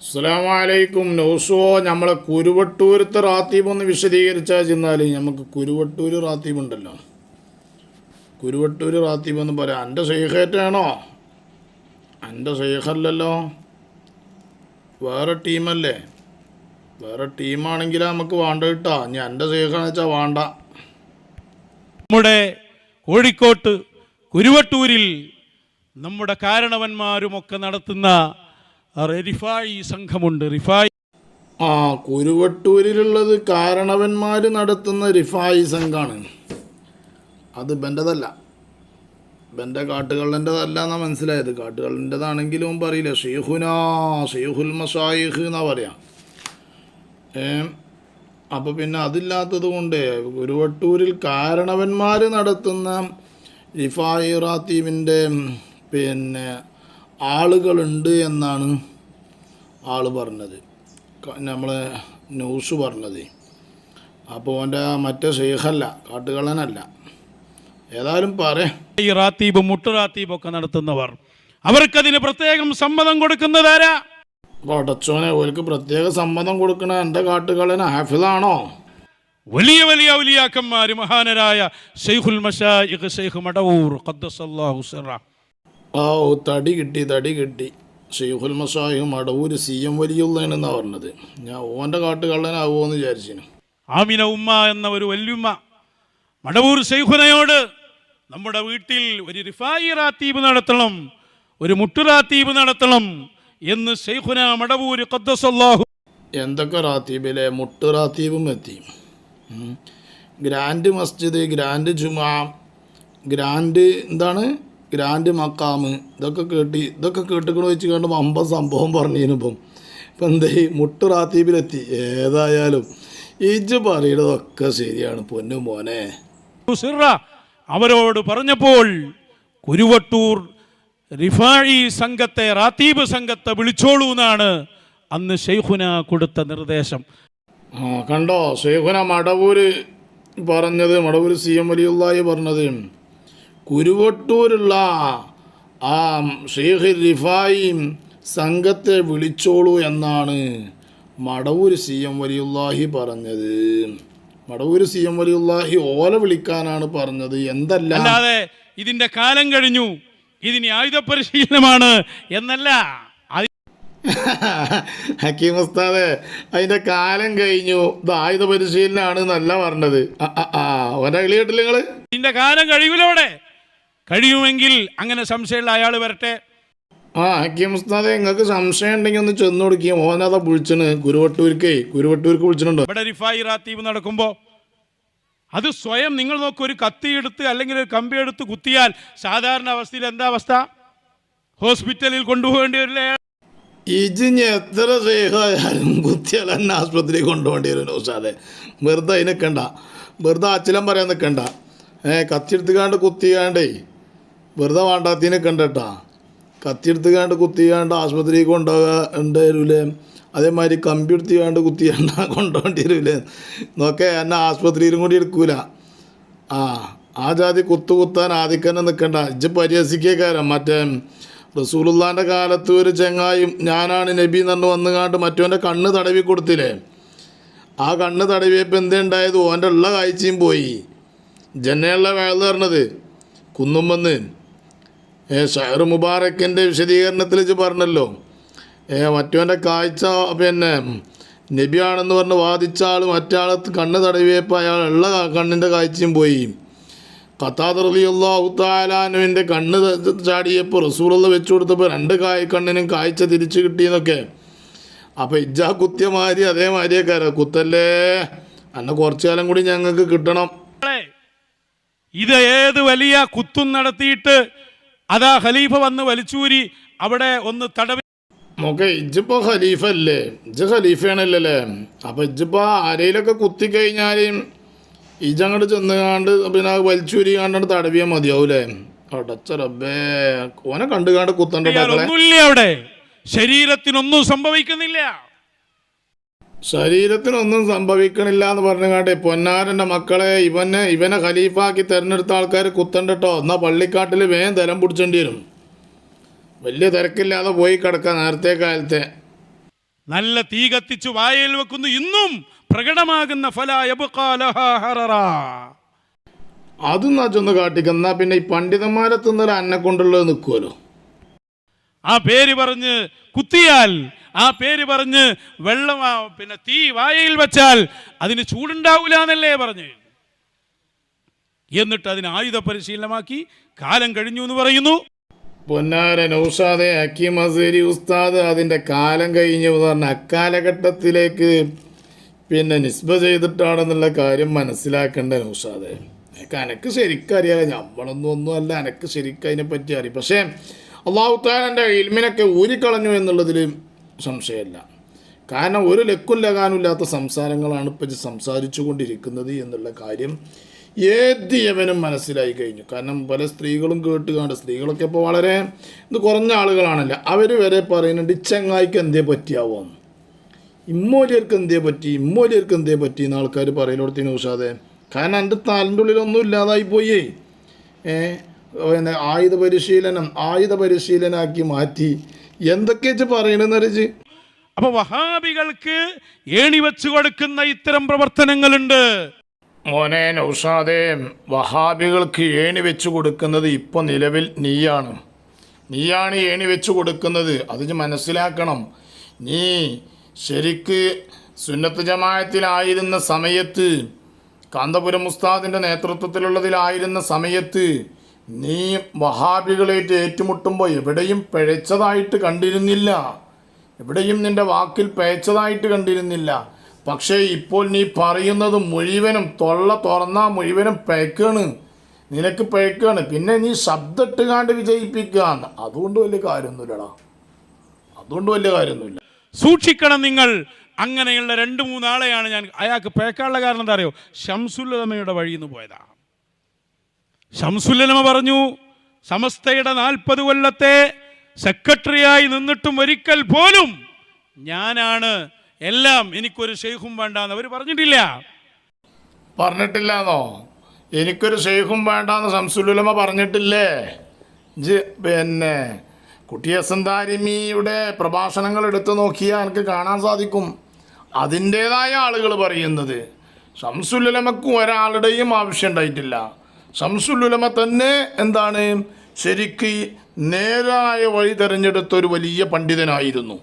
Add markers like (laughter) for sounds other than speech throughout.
അസ്സലാമലൈക്കും. നൗസോ നമ്മളെ കുരുവട്ടൂരത്തെ റാത്തീബ് ഒന്ന് വിശദീകരിച്ചാൽ ചെന്നാൽ നമുക്ക് കുരുവട്ടൂർ റാത്തീബ് ഉണ്ടല്ലോ കുരുവട്ടൂർ റാത്തീബ് എന്ന് പറയാം എന്റെ സൈഹേറ്റാണോ എന്റെ സൈഹല്ലല്ലോ വേറെ ടീമല്ലേ? വേറെ ടീമാണെങ്കിൽ നമുക്ക് വേണ്ട കിട്ടാ. ഞാൻ എന്റെ ഷെയ്ഖാന്ന് വെച്ചാൽ വേണ്ട. നമ്മുടെ കോഴിക്കോട്ട് കുരുവട്ടൂരിൽ നമ്മുടെ കാരണവന്മാരുമൊക്കെ നടത്തുന്ന റിഫായി സംഘമുണ്ട് റിഫായി. ആ കുരുവട്ടൂരിലുള്ളത് കാരണവന്മാർ നടത്തുന്ന റിഫായി സംഘാണ്. അത് ബന്റെതല്ല ബന്റെ കാട്ടുകള്ളന്റെതല്ല എന്നാ മനസ്സിലായത് കാട്ടുകള്ളന്റെതാണെങ്കിലും പറയില്ല ഷെയ്ഹുനാ ഷെയ്ഹുൽ മഷായിഖ് എന്നാ പറയാം. ഏ അപ്പോൾ പിന്നെ അതില്ലാത്തത് കൊണ്ട് ഗുരുവട്ടൂരിൽ കാരണവന്മാർ നടത്തുന്ന റിഫായി റാത്തീമിന്റെ പിന്നെ ആളുകളുണ്ട് എന്നാണ് ആൾ പറഞ്ഞത്. നമ്മളെ ന്യൂസ് പറഞ്ഞത്. അപ്പോൾ അവന്റെ മറ്റേ ഷെയ്ഖല്ല കാട്ടുകള്ളനല്ല. ഏതായാലും പറയാം ഈ റാത്തീബ് മുട്ടുറാത്തീബ് ഒക്കെ നടത്തുന്നവർ അവർക്കതിന് പ്രത്യേകം സമ്മതം കൊടുക്കുന്നതാരാ പടച്ചോനെ ഓർക്ക് പ്രത്യേക സമ്മതം കൊടുക്കണ എന്റെ കാട്ടുകള്ളൻ ഹാഫിദാണോ? വലിയ വലിയ ഔലിയാക്കന്മാർ മഹാനരായ ഷെയ്ഖുൽ മഷായിഖ് ഷെയ്ഖ് മടവൂർ ഖദ്ദസല്ലാഹു സറ. ഓ തടി കിട്ടി തടി കിട്ടി. ഷെയ്ഖുൽ മസാഹിം മടവൂർ സി എം വലിയുള്ളതെന്നാണ് പറഞ്ഞത്. ഞാൻ ഓന്റെ കാട്ടുകള്ളനാവുമോ എന്ന് വിചാരിച്ചിന്. ആമിന ഉമ്മ എന്ന ഒരു വല്യുമ്മ മടവൂർ ഷെയ്ഖുനയോട് നമ്മുടെ വീട്ടിൽ ഒരു റിഫായി റാത്തീബ് നടത്തണം ഒരു മുട്ടുറാത്തീബ് നടത്തണം എന്ന് ഷെയ്ഖുന മടവൂർ ഖദ്ദസല്ലാഹു എന്തൊക്കെ റാത്തീബിലെ മുട്ടുറാത്തീബും എത്തി? ഗ്രാൻഡ് മസ്ജിദ് ഗ്രാൻഡ് ജുമാ ഗ്രാൻഡ് എന്താണ്? ഗ്രാൻഡ് മക്കാമ് ഇതൊക്കെ കേട്ടി ഇതൊക്കെ കേട്ടുകൊണ്ട് വെച്ച് കണ്ട് അമ്പ സംഭവം പറഞ്ഞിരുന്നിപ്പം ഇപ്പം. എന്തേ മുട്ട് റാത്തീബിലെത്തി. ഏതായാലും ഇജ് പറയണതൊക്കെ ശരിയാണ്. പൊന്നു മോനെ. അവരോട് പറഞ്ഞപ്പോൾ കുരുവട്ടൂർ റിഫായി സംഘത്തെ റാത്തീബ് സംഘത്തെ വിളിച്ചോളൂ എന്നാണ് അന്ന് ഷെയ്ഖുന കൊടുത്ത നിർദ്ദേശം. ആ കണ്ടോ? ഷെയ്ഖുന മടവൂര് പറഞ്ഞത് മടവൂര് സി എം വലിയുള്ളായി പറഞ്ഞത്. കുരുവട്ടൂരുള്ള ആ ഷെയ്ഖ് റിഫായി സംഘത്തെ വിളിച്ചോളൂ എന്നാണ് മടവൂർ സി എം വലിയുല്ലാഹി പറഞ്ഞത്. മടവൂർ സി എം വലിയുല്ലാഹി ഓല വിളിക്കാനാണ് പറഞ്ഞത്. എന്തല്ല? അല്ലാതെ ഇതിന്റെ കാലം കഴിഞ്ഞു. ഇതിന് ആയുധ പരിശീലനമാണ് എന്നല്ല. (laughs) ഹക്കീം ഉസ്താദെ അതിന്റെ കാലം കഴിഞ്ഞു. ഇത് ആയുധ പരിശീലനമാണ് എന്നല്ല പറഞ്ഞത്. ആ, ആ, കേട്ടില്ല നിങ്ങൾ? ഇതിന്റെ കാലം കഴിയൂല അവിടെ കഴിയുമെങ്കിൽ അങ്ങനെ സംശയമുള്ള അയാൾ വരട്ടെ. ആ ഹക്കീം ഉസ്താദെ നിങ്ങൾക്ക് സംശയം ഉണ്ടെങ്കിൽ ഒന്ന് ചെന്ന് കൊടുക്കുകയും മോഹനാഥ വിളിച്ചണ്. കുരുവട്ടൂർക്കേ കുരുവട്ടൂർക്ക് വിളിച്ചിട്ടുണ്ടോ? ഇവിടെ റിഫായി റാത്തീബ് നടക്കുമ്പോൾ അത് സ്വയം നിങ്ങൾ നോക്കി ഒരു കത്തി എടുത്ത് അല്ലെങ്കിൽ ഒരു കമ്പി എടുത്ത് കുത്തിയാൽ സാധാരണ അവസ്ഥയിൽ എന്താ അവസ്ഥ? ഹോസ്പിറ്റലിൽ കൊണ്ടുപോകേണ്ടി വരില്ലേ? ഇജിഞ്ഞ് എത്ര സേഹായാലും കുത്തിയാൽ തന്നെ ആസ്പത്രിയിൽ കൊണ്ടുപോകേണ്ടി വരും ഉസ്താദെ. വെറുതെ അതിനൊക്കെ വെറുതെ അച്ഛലം പറയാൻ നിൽക്കണ്ട ഏ കത്തിയെടുത്തുകാണ്ട് കുത്തിയാണ്ടേ വെറുതെ വേണ്ടാത്തിന് കണ്ടട്ടാ. കേട്ടാ കത്തിയെടുത്തുകാണ്ട് കുത്തിയാണ്ട് ആസ്പത്രിയിൽ കൊണ്ടുപോകാണ്ട് ഉണ്ടായിരുല്ലേ? അതേമാതിരി കമ്പി എടുത്തുകാണ്ട് കുത്തിയാണ്ട (laughs) കൊണ്ടുപോകേണ്ടി വരൂലേ നോക്കെ എന്നെ ആശുപത്രിയിലും കൂടി എടുക്കൂല. ആ ആ ജാതി കുത്തു കുത്താൻ ആദിക്കന്നെ നിൽക്കണ്ട ഇജ്ജ് പരിഹസിക്കാരം മറ്റേ റസൂലുള്ളാന്റെ കാലത്ത് ഒരു ചെങ്ങായും ഞാനാണ് നബി എന്ന് പറഞ്ഞു വന്നുകാണ്ട് മറ്റവന്റെ കണ്ണ് തടവി കൊടുത്തില്ലേ? ആ കണ്ണ് തടവിയപ്പോൾ എന്തേ ഉണ്ടായത്? ഓന്റെ ഉള്ള കാഴ്ചയും പോയി. ജനയുള്ള വേള പറഞ്ഞത് കുന്നുമ്പന്ന് ഏ ഷഹർ മുബാറക്കിന്റെ വിശദീകരണത്തിൽ വെച്ച് പറഞ്ഞല്ലോ. ഏ മറ്റവന്റെ കാഴ്ച പിന്നെ നബിയാണെന്ന് പറഞ്ഞ് വാദിച്ച ആൾ മറ്റാൾ കണ്ണ് തടവിയപ്പോൾ അയാൾ ഉള്ള കണ്ണിന്റെ കാഴ്ചയും പോയി. കത്താതറിയാഹുത്താലാനുവിന്റെ കണ്ണ് ചാടിയപ്പോൾ റസൂലുള്ള വെച്ചു കൊടുത്തപ്പോൾ രണ്ട് കായ് കണ്ണിനും കാഴ്ച തിരിച്ചു കിട്ടിയെന്നൊക്കെ അപ്പോൾ ഇജ്ജാ കുത്തിയമാതിരി അതേമാതിരിയൊക്കെ കുത്തല്ലേ? അന്നെ കുറച്ചു കാലം കൂടി ഞങ്ങൾക്ക് കിട്ടണം. ഇത് ഏത് വലിയ കുത്തും നടത്തിയിട്ട് അതാ ഖലീഫ വന്ന് വലിച്ചൂരി അവിടെ ഒന്ന് തടവി നോക്കെ ഇജ്ജിപ്പോ ഖലീഫ അല്ലേ ഇജ്ജ് ഖലീഫയാണല്ലേ അപ്പൊ ഇജ്ജിപ്പോ ആരെയിലൊക്കെ കുത്തി കഴിഞ്ഞാലും ഇജങ്ങോട്ട് ചെന്നുകാണ്ട് പിന്നെ വലിച്ചൂരി കണ്ടിട്ട് തടവിയ മതിയാവൂലേ? അടച്ച റബ്ബേ ഓനെ കണ്ടുകാണ്ട് കുത്തണ്ട അവിടെ. ശരീരത്തിനൊന്നും സംഭവിക്കുന്നില്ല. ശരീരത്തിനൊന്നും സംഭവിക്കണില്ല എന്ന് പറഞ്ഞുകാണ്ട് പൊന്നാരന്റെ മക്കളെ ഇവനെ ഇവനെ ഖലീഫാക്കി തിരഞ്ഞെടുത്ത ആൾക്കാർ കുത്തണ്ടട്ടോ. എന്നാൽ പള്ളിക്കാട്ടിൽ വേഗം തരം പിടിച്ചേണ്ടി വരും. വലിയ തിരക്കില്ലാതെ പോയി കിടക്കാം നേരത്തെ കാലത്തെ. നല്ല തീ കത്തിച്ചു വായയിൽ വെക്കുന്നു. ഇന്നും പ്രകടമാകുന്ന. അതും നാ കാട്ടിക്ക. എന്നാ പിന്നെ ഈ പണ്ഡിതന്മാരെ തിന്നൊരു അന്നെ കൊണ്ടുള്ളത് നിൽക്കുമല്ലോ ആ പേര് പറഞ്ഞ് കുത്തിയാൽ ആ പേര് പറഞ്ഞ് വെള്ളം പിന്നെ തീ വായയിൽ വെച്ചാൽ അതിന് ചൂടുണ്ടാവില്ല എന്നല്ലേ പറഞ്ഞു. എന്നിട്ട് അതിന് ആയുധ പരിശീലനമാക്കി കാലം കഴിഞ്ഞു എന്ന് പറയുന്നു. പൊന്നാര നൗഷാദെ ഹക്കീം അസേരി ഉസ്താദ് അതിന്റെ കാലം കഴിഞ്ഞു പറഞ്ഞ അക്കാലഘട്ടത്തിലേക്ക് പിന്നെ നിസ്ബ ചെയ്തിട്ടാണെന്നുള്ള കാര്യം മനസ്സിലാക്കേണ്ട നൗഷാദെ? എനിക്ക് എനക്ക് ശരിക്കും അറിയാം നമ്മളൊന്നും ഒന്നുമല്ല എനക്ക് ശരിക്കും അതിനെപ്പറ്റി അറിയാം. പക്ഷേ അള്ളാഹുത്താൻ എന്റെ ഇൽമിനൊക്കെ ഊരിക്കളഞ്ഞു എന്നുള്ളതിൽ സംശയമില്ല. കാരണം ഒരു ലക്കും ലകാനുമില്ലാത്ത സംസാരങ്ങളാണ് ഇപ്പം സംസാരിച്ചു കൊണ്ടിരിക്കുന്നത് എന്നുള്ള കാര്യം ഏത് യവനും മനസ്സിലായി കഴിഞ്ഞു. കാരണം പല സ്ത്രീകളും കേട്ട് കാണും സ്ത്രീകളൊക്കെ ഇപ്പോൾ വളരെ ഇത് കുറഞ്ഞ ആളുകളാണല്ലോ. അവർ വരെ പറയുന്നുണ്ട് ചങ്ങായിക്ക് എന്തേ പറ്റിയാവോ? ഇമ്മോലിയർക്ക് എന്തേ പറ്റി? ഇമ്മോലിയർക്ക് എന്തേ പറ്റി എന്ന് ആൾക്കാർ പറയലോടത്തിന് ഉഷാതെ കാരണം എന്റെ താലിന്റെ ഉള്ളിലൊന്നും ഇല്ലാതായി പോയേ. ഏ? ആയുധ പരിശീലനം ആയുധ പരിശീലനാക്കി മാറ്റി. എന്തൊക്കെയാ പറയണെന്ന് അറിയിച്ച് അപ്പൊ വഹാബികൾക്ക് ഏണി വെച്ചു കൊടുക്കുന്ന ഇത്തരം പ്രവർത്തനങ്ങളുണ്ട്. മോനെ നൗഷാദെ വഹാബികൾക്ക് ഏണി വെച്ചു കൊടുക്കുന്നത് ഇപ്പോൾ നിലവിൽ നീയാണ്. നീയാണ് ഏണി വെച്ചു കൊടുക്കുന്നത്. അത് മനസ്സിലാക്കണം. നീ ശരിക്ക് സുന്നത്ത് ജമായത്തിലായിരുന്ന സമയത്ത് കാന്തപുരം ഉസ്താദിന്റെ നേതൃത്വത്തിലുള്ളതിലായിരുന്ന സമയത്ത് നീ വഹാബികളേറ്റ് ഏറ്റുമുട്ടുമ്പോൾ എവിടെയും പിഴച്ചതായിട്ട് കണ്ടിരുന്നില്ല. എവിടെയും നിന്റെ വാക്കിൽ പേച്ചതായിട്ട് കണ്ടിരുന്നില്ല. പക്ഷേ ഇപ്പോൾ നീ പറയുന്നത് മുഴുവനും തൊള്ള തുറന്നാ മുഴുവനും പേക്കാണ് നിനക്ക് പേക്കാണ് പിന്നെ നീ ശബ്ദട്ടുകാണ്ട് വിജയിപ്പിക്കുകയാണ് അതുകൊണ്ട് വലിയ കാര്യമൊന്നുമില്ലടാ. അതുകൊണ്ട് വലിയ കാര്യമൊന്നുമില്ല. സൂക്ഷിക്കണം നിങ്ങൾ. അങ്ങനെയുള്ള രണ്ട് മൂന്നാളെയാണ് ഞാൻ അയാൾക്ക് പേക്കാനുള്ള കാരണം എന്താ അറിയോ? ഷംസുല്ലമയുടെ വഴിയിൽ നിന്ന് പോയതാ. ഷംസുല്ലമ പറഞ്ഞു സമസ്തയുടെ നാൽപ്പത് കൊല്ലത്തെ സെക്രട്ടറിയായി നിന്നിട്ടും ഒരിക്കൽ പോലും ഞാനാണ് എല്ലാം എനിക്കൊരു ഷെയ്ഖും വേണ്ടെന്ന്. അവർ പറഞ്ഞിട്ടില്ല. പറഞ്ഞിട്ടില്ലാന്നോ? എനിക്കൊരു ഷെയ്ഖും വേണ്ടാന്ന് സംസുലുലമ പറഞ്ഞിട്ടില്ലേ? പിന്നെ കുട്ടിയസന്താരിമിയുടെ പ്രഭാഷണങ്ങൾ എടുത്തു നോക്കിയാൽ എനിക്ക് കാണാൻ സാധിക്കും. അതിന്റേതായ ആളുകൾ പറയുന്നത്. ഷംസുലുലമക്കും ഒരാളുടെയും ആവശ്യം ഉണ്ടായിട്ടില്ല. ഷംസുലുലമ തന്നെ എന്താണ്? ശരിക്ക് നേരായ വഴി തിരഞ്ഞെടുത്ത ഒരു വലിയ പണ്ഡിതനായിരുന്നു.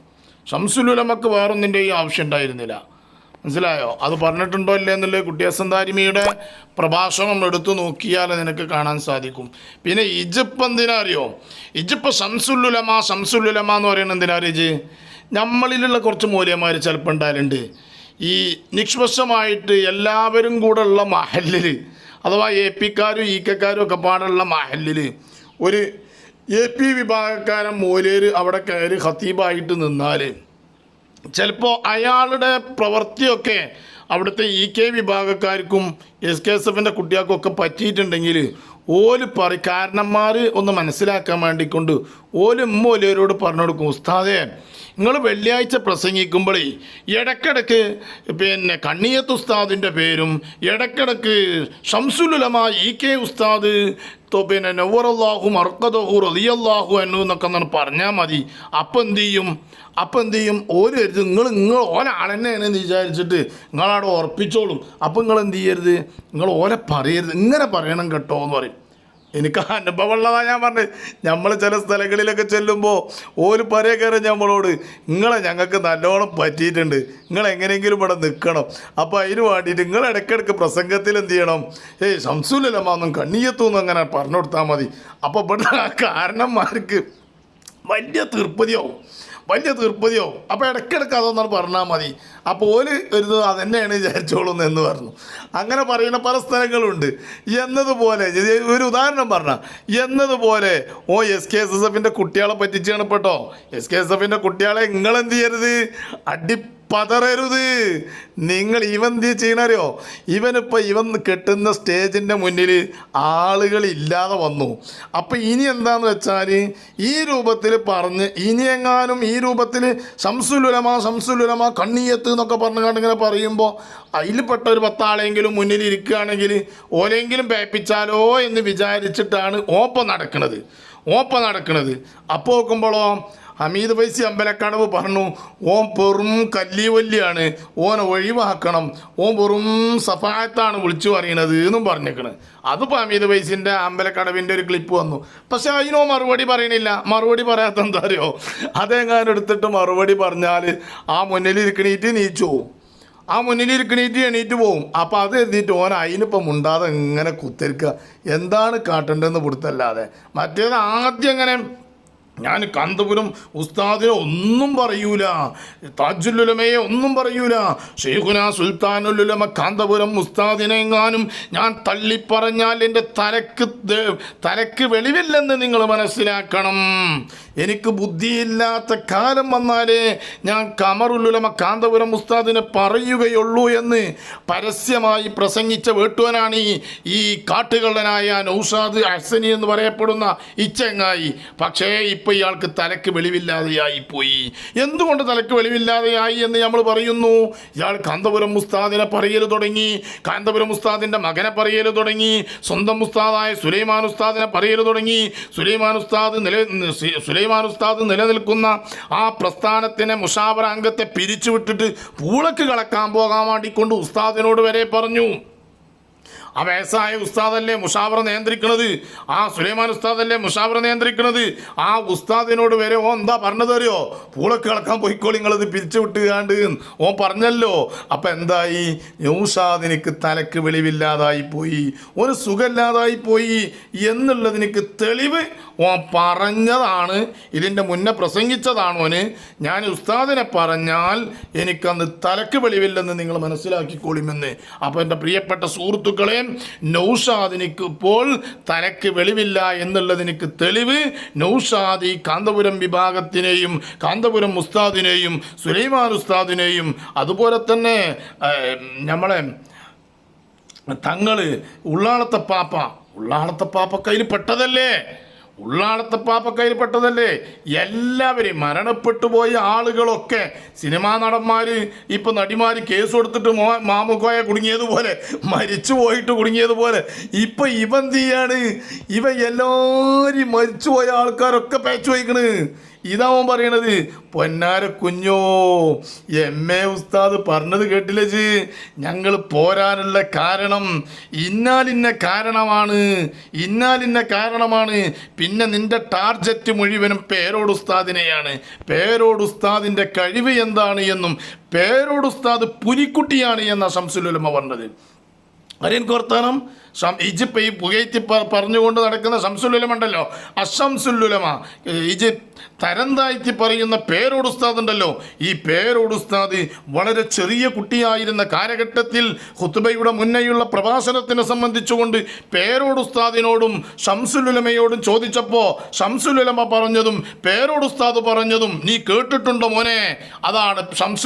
ശംസുലുലമക്ക് വേറൊന്നിന്റെ ഈ ആവശ്യം ഉണ്ടായിരുന്നില്ല. മനസ്സിലായോ? അത് പറഞ്ഞിട്ടുണ്ടോ ഇല്ലേ എന്നുള്ളത് കുട്ടിയസന്താരിമിയുടെ പ്രഭാഷണം എടുത്തു നോക്കിയാൽ നിനക്ക് കാണാൻ സാധിക്കും. പിന്നെ ഇജിപ്പ് എന്തിനാ അറിയോ? ഇജിപ്പ് ശംസുല്ലുലമ ശംസുല്ലുലമ എന്ന് പറയുന്നത് എന്തിനാ നമ്മളിലുള്ള കുറച്ച് മൂല്യന്മാർ ചിലപ്പോൾ ഉണ്ടായാലുണ്ട് ഈ നിഷ്പക്ഷമായിട്ട് എല്ലാവരും കൂടെ ഉള്ള മഹലിൽ അഥവാ എ പിക്കാരും ഇ കെക്കാരും ഒക്കെ പാടുള്ള മഹലിൽ ഒരു എ പി വിഭാഗക്കാരൻ മൂലേർ അവിടെ കയറി ഖത്തീബായിട്ട് നിന്നാൽ ചിലപ്പോൾ അയാളുടെ പ്രവൃത്തിയൊക്കെ അവിടുത്തെ ഇ കെ വിഭാഗക്കാർക്കും എസ് കെ എസ് എഫിന്റെ കുട്ടികൾക്കും ഒക്കെ പറ്റിയിട്ടുണ്ടെങ്കിൽ ഓൽ പറ കാരണന്മാർ ഒന്ന് മനസ്സിലാക്കാൻ വേണ്ടിക്കൊണ്ട് ഓൽ ഉമ്മോലിയരോട് പറഞ്ഞു കൊടുക്കും ഉസ്താദേ നിങ്ങൾ വെള്ളിയാഴ്ച പ്രസംഗിക്കുമ്പോഴേ ഇടക്കിടക്ക് പിന്നെ കണ്ണിയത്ത് ഉസ്താദിന്റെ പേരും ഇടക്കിടക്ക് ഷംസുലുലമ ഇ കെ ഉസ്താദ് പിന്നെ നവറല്ലാഹു മർക്കദഹു റലിയല്ലാഹു എന്നു എന്നൊക്കെ ഒന്ന് പറഞ്ഞാൽ മതി. അപ്പം എന്ത് ചെയ്യും? അപ്പം എന്ത് ചെയ്യും? ഓര് കരുത് നിങ്ങൾ നിങ്ങൾ എന്ന് വിചാരിച്ചിട്ട് നിങ്ങളവിടെ ഉറപ്പിച്ചോളും. അപ്പം നിങ്ങൾ എന്ത് ചെയ്യരുത്? നിങ്ങൾ ഓലെ പറയരുത് ഇങ്ങനെ പറയണം കേട്ടോ എന്ന് പറയും. എനിക്ക് അനുഭവമുള്ളതാ ഞാൻ പറഞ്ഞത് നമ്മൾ ചില സ്ഥലങ്ങളിലൊക്കെ ചെല്ലുമ്പോൾ ഓര് പരേ കയറി നമ്മളോട് നിങ്ങളെ ഞങ്ങൾക്ക് നല്ലോണം പറ്റിയിട്ടുണ്ട്. നിങ്ങൾ എങ്ങനെയെങ്കിലും ഇവിടെ നിൽക്കണം. അപ്പോൾ അതിന് വേണ്ടിയിട്ട് നിങ്ങൾ ഇടയ്ക്കിടയ്ക്ക് പ്രസംഗത്തിൽ എന്ത് ചെയ്യണം? ഏയ് ശംസൂലമാന്നും കണ്ണിയത്തൂന്നും അങ്ങനെ പറഞ്ഞു കൊടുത്താൽ മതി. അപ്പോൾ ഇവിടെ കാരണന്മാർക്ക് വലിയ തീർപ്പതിയാവും വലിയ തീർപ്പതിയാവും അപ്പോൾ ഇടയ്ക്കിടയ്ക്ക് അതൊന്നാണ് പറഞ്ഞാൽ മതി. അപ്പോൾ ഓൽ ഒരു അതന്നെയാണ് വിചാരിച്ചോളും എന്ന് പറഞ്ഞു. അങ്ങനെ പറയുന്ന പല സ്ഥലങ്ങളുണ്ട്. എന്നതുപോലെ ഒരു ഉദാഹരണം പറഞ്ഞാൽ എന്നതുപോലെ ഓ എസ് കെ എസ് എസ് എഫിന്റെ കുട്ടികളെ പറ്റിച്ചാണ് പെട്ടോ എസ് കെ എസ് എഫിന്റെ കുട്ടികളെ നിങ്ങൾ എന്ത് ചെയ്യരുത്? അടി പതറരുത്. നിങ്ങൾ ഇവൻ എന്ത് ചെയ്യണറിയോ? ഇവനിപ്പോൾ ഇവൻ കെട്ടുന്ന സ്റ്റേജിന്റെ മുന്നിൽ ആളുകൾ ഇല്ലാതെ വന്നു. അപ്പം ഇനി എന്താന്ന് വെച്ചാൽ ഈ രൂപത്തിൽ പറഞ്ഞ് ഇനിയെങ്ങാനും ഈ രൂപത്തിൽ ശംസുലുലമ ശംസുലുലമ കണ്ണീയത്ത് എന്നൊക്കെ പറഞ്ഞു കണ്ടിങ്ങനെ പറയുമ്പോൾ അതിൽപ്പെട്ട ഒരു പത്താളെങ്കിലും മുന്നിൽ ഇരിക്കുകയാണെങ്കിൽ ഓരെങ്കിലും പേപ്പിച്ചാലോ എന്ന് വിചാരിച്ചിട്ടാണ് ഓപ്പം നടക്കുന്നത് ഓപ്പം നടക്കുന്നത് അപ്പോൾ നോക്കുമ്പോഴോ ഹമീദ് വൈസി അമ്പലക്കടവ് പറഞ്ഞു ഓൻ പെറും കല്ലിവല്ലിയാണ്. ഓനെ ഒഴിവാക്കണം. ഓൻ വെറും സഫായത്താണ് വിളിച്ചു പറയണത് എന്നും പറഞ്ഞേക്കണ്. അതിപ്പോൾ ഹമീദ് വൈസിന്റെ അമ്പലക്കടവിന്റെ ഒരു ക്ലിപ്പ് വന്നു. പക്ഷെ അതിനോ മറുപടി പറയണില്ല. മറുപടി പറയാത്ത എന്താ അറിയോ? അതെങ്ങാനും എടുത്തിട്ട് മറുപടി പറഞ്ഞാൽ ആ മുന്നിലിരിക്കണീറ്റ് നീച്ചു ആ മുന്നിലിരിക്കണീറ്റ് എണീറ്റ് പോവും. അപ്പോൾ അത് എഴുതിയിട്ട് ഓൻ അതിനിപ്പം മുണ്ടാതെ ഇങ്ങനെ കുത്തിരിക്കുക. എന്താണ് കാട്ടേണ്ടതെന്ന് കൊടുത്തല്ലാതെ മറ്റേത് ആദ്യം ഇങ്ങനെ ഞാൻ കാന്തപുരം ഉസ്താദിനെ ഒന്നും പറയൂല. താജുല്ലുലമയെ ഒന്നും പറയൂല. ഷെയ്ഖുന സുൽത്താനുല്ലുലമ കാന്തപുരം ഉസ്താദിനെങ്ങാനും ഞാൻ തള്ളിപ്പറഞ്ഞാൽ എന്റെ തലക്ക് തലക്ക് വെളിവില്ലെന്ന് നിങ്ങൾ മനസ്സിലാക്കണം. എനിക്ക് ബുദ്ധിയില്ലാത്ത കാലം വന്നാലേ ഞാൻ കമറുല്ലുലമ കാന്തപുരം ഉസ്താദിനെ പറയുകയുള്ളൂ എന്ന് പരസ്യമായി പ്രസംഗിച്ച വേട്ടുവനാണ് ഈ കാട്ടുകള്ളനായ നൌഷാദ് അഹ്സനി എന്ന് പറയപ്പെടുന്ന ഇച്ചങ്ങായി. പക്ഷേ ഇപ്പോൾ ഇയാൾക്ക് തലക്ക് വെളിവില്ലാതെയായി പോയി എന്തുകൊണ്ട് തലക്ക് വെളിവില്ലാതെയായി എന്ന് നമ്മൾ പറയുന്നു? ഇയാൾ കാന്തപുരം ഉസ്താദിനെ പറയൽ തുടങ്ങി കാന്തപുരം ഉസ്താദിന്റെ മകനെ പറയൽ തുടങ്ങി സ്വന്തം ഉസ്താദായ സുലൈമാൻ ഉസ്താദിനെ പറയൽ തുടങ്ങി. സുലൈമാൻ ഉസ്താദ് നില സുലൈമാൻ ഉസ്താദ് നിലനിൽക്കുന്ന ആ പ്രസ്ഥാനത്തിനെ മുഷാവറ അംഗത്തെ പിരിച്ചുവിട്ടിട്ട് പൂളക്ക് കളക്കാൻ പോകാൻ വേണ്ടിക്കൊണ്ട് ഉസ്താദിനോട് വരെ പറഞ്ഞു. ആ വയസ്സായ ഉസ്താദല്ലേ മുഷാവറ നിയന്ത്രിക്കണത്? ആ സുലൈമാൻ ഉസ്താദല്ലേ മുഷാവറ നിയന്ത്രിക്കണത്? ആ ഉസ്താദിനോട് വരെ ഓ എന്താ പറഞ്ഞത് അറിയോ? പൂളൊക്കെ കളക്കാൻ പോയിക്കോളി നിങ്ങളത് പിരിച്ചു വിട്ടുകാണ്ട്. ഓ പറഞ്ഞല്ലോ. അപ്പം എന്തായി? ന്യൂഷാദിനിക്ക് തലക്ക് വെളിവില്ലാതായി പോയി. ഒരു സുഖമില്ലാതായി പോയി എന്നുള്ളതിനിക്ക് തെളിവ് ഓ പറഞ്ഞതാണ്. ഇതിന്റെ മുന്നേ പ്രസംഗിച്ചതാണ് ഓന്. ഞാൻ ഉസ്താദിനെ പറഞ്ഞാൽ എനിക്കന്ന് തലക്ക് വെളിവില്ലെന്ന് നിങ്ങൾ മനസ്സിലാക്കിക്കോളിമെന്ന്. അപ്പോൾ എന്റെ പ്രിയപ്പെട്ട സുഹൃത്തുക്കളെ നൗഷാദിനിക്ക് ഇപ്പോൾ തലക്ക് വെളിവില്ല എന്നുള്ളതിനിക്ക് തെളിവ് നൗഷാദ് ഈ കാന്തപുരം വിഭാഗത്തിനെയും കാന്തപുരം ഉസ്താദിനെയും സുലൈമാൻ ഉസ്താദിനെയും അതുപോലെ തന്നെ നമ്മളെ തങ്ങൾ ഉള്ളാളത്തെ പാപ്പ ഉള്ളാളത്തെ പാപ്പ കയ്യിൽ പെട്ടതല്ലേ? ഉള്ളാളത്തെ പാപ്പ പെട്ടതല്ലേ എല്ലാവരെയും മരണപ്പെട്ടു പോയ ആളുകളൊക്കെ സിനിമാ നടന്മാർ ഇപ്പൊ നടിമാര് കേസ് കൊടുത്തിട്ട് മോ മാമുക്കോയ കുടുങ്ങിയതുപോലെ മരിച്ചു പോയിട്ട് കുടുങ്ങിയതുപോലെ ഇപ്പൊ ഇവൻ തീയാണ് ഇവ എല്ലാവരും മരിച്ചു പോയ ആൾക്കാരൊക്കെ പേച്ചു വയ്ക്കണ്. ഇതാവൻ പറയണത് പൊന്നാര കുഞ്ഞോ എം എ ഉസ്താദ് പറഞ്ഞത് കേട്ടില്ലേ ഞങ്ങൾ പോരാനുള്ള കാരണം ഇന്നാലിന്ന കാരണമാണ് ഇന്നാലിന്ന കാരണമാണ്. പിന്നെ നിന്റെ ടാർജറ്റ് മുഴുവനും പേരോട് ഉസ്താദിനെയാണ്. പേരോട് ഉസ്താദിന്റെ കഴിവ് എന്താണ് എന്നും പേരോട് ഉസ്താദ് പുലിക്കുട്ടിയാണ് എന്ന ശംസുലുലമ പറഞ്ഞത്. അറിയൻ കോർത്താനം ഈജിപ്ത് ഈ പുകയത്തി പറഞ്ഞുകൊണ്ട് നടക്കുന്ന ശംസുല്ലുലമുണ്ടല്ലോ അശംസുല്ലുലമ. ഇജ് തരം പറയുന്ന പേരോട് ഉണ്ടല്ലോ ഈ പേരോട് ഉസ്താദ് വളരെ ചെറിയ കുട്ടിയായിരുന്ന കാലഘട്ടത്തിൽ ഹുത്തുബയുടെ മുന്നേയുള്ള പ്രഭാഷണത്തിനെ സംബന്ധിച്ചുകൊണ്ട് പേരോട് ഉസ്താദിനോടും ചോദിച്ചപ്പോൾ ഷംസുലുലമ പറഞ്ഞതും പേരോട് ഉസ്താദ് പറഞ്ഞതും നീ കേട്ടിട്ടുണ്ടോ മോനെ? അതാണ് ഷംസുൽ